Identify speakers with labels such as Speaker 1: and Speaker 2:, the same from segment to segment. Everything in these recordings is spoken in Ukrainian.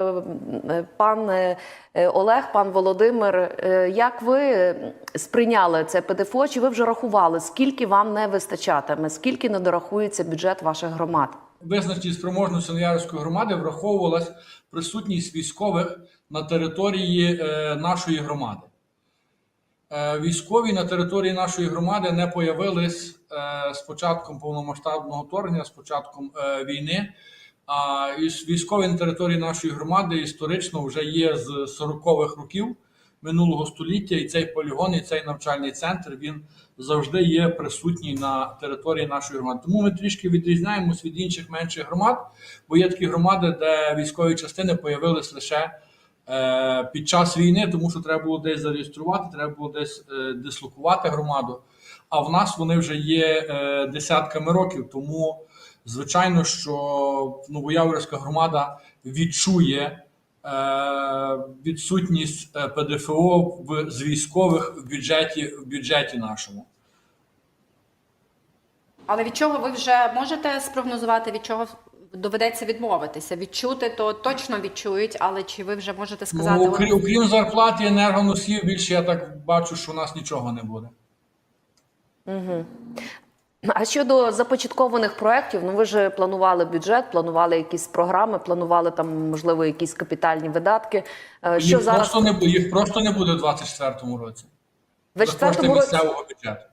Speaker 1: е, пан е, Олег, пан Володимир, е, як ви сприйняли це ПДФО? Чи ви вже рахували, скільки вам не вистачатиме, скільки не дорахується бюджет ваших громад?
Speaker 2: Визначенні спроможності Ноярської громади враховувалась присутність військових на території нашої громади. Військові на території нашої громади не появились з початком повномасштабного вторгнення, з початком війни. А військові на території нашої громади історично вже є з 40-х років минулого століття, і цей полігон, і цей навчальний центр він завжди є присутній на території нашої громади. Тому ми трішки відрізняємось від інших менших громад, бо є такі громади, де військові частини появились лише е, під час війни, тому що треба було десь зареєструвати, треба було десь е, дислокувати громаду. А в нас вони вже є е, десятками років. Тому, звичайно, що Новояворівська громада відчує е, відсутність е, ПДФО в, з військових в бюджеті, в бюджеті нашому.
Speaker 3: Але від чого ви вже можете спрогнозувати, від чого доведеться відмовитися? Відчути то точно відчують, але чи ви вже можете сказати?
Speaker 2: Ну, окрім, окрім зарплати і енергоносіїв, більше я так бачу, що у нас нічого не буде.
Speaker 1: А щодо започаткованих проєктів, ну ви ж планували бюджет, планували якісь програми, планували там, можливо, якісь капітальні видатки. Е, Що
Speaker 2: Їх,
Speaker 1: зараз
Speaker 2: просто не, їх просто не буде в 24-му році.
Speaker 1: в
Speaker 2: За
Speaker 1: 24-му році
Speaker 2: бюджету.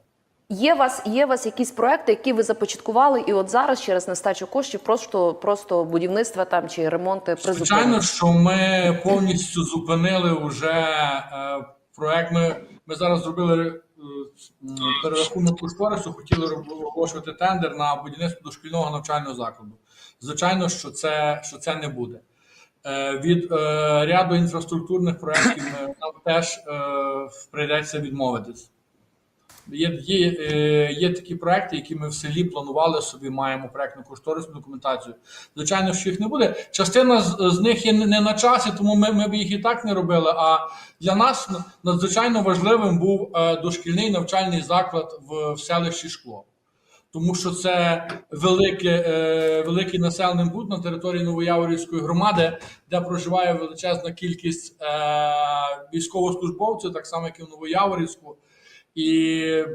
Speaker 1: є вас є вас якісь проекти, які ви започаткували, і от зараз через нестачу коштів просто просто будівництва там чи ремонти призупинені?
Speaker 2: Звичайно, що ми повністю зупинили вже е, проект. Ми, ми зараз зробили перерахунок кошторису, хотіли оголошувати тендер на будівництво дошкільного навчального закладу. Звичайно, що це, що це не буде. Е, від е, ряду інфраструктурних проєктів е, нам теж прийдеться відмовитись. Є, є, е, є такі проекти, які ми в селі планували собі, маємо проектну кошторисну документацію. Звичайно, що їх не буде. Частина з, з них є не- на часі, тому ми, ми б їх і так не робили. А для нас надзвичайно важливим був е, дошкільний навчальний заклад в, в селищі Шкло. Тому що це велике, е, великий населений пункт на території Новояворівської громади, де проживає величезна кількість е, військовослужбовців, так само, як і в Новояворівську. І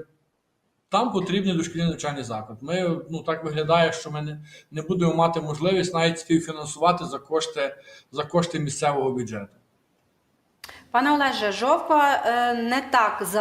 Speaker 2: там потрібні дошкільні навчальні заклад. Ми ну так виглядає, що ми не, не будемо мати можливість навіть співфінансувати за кошти за кошти місцевого бюджету.
Speaker 3: Пане Олеже, Жовква е, не так залежить.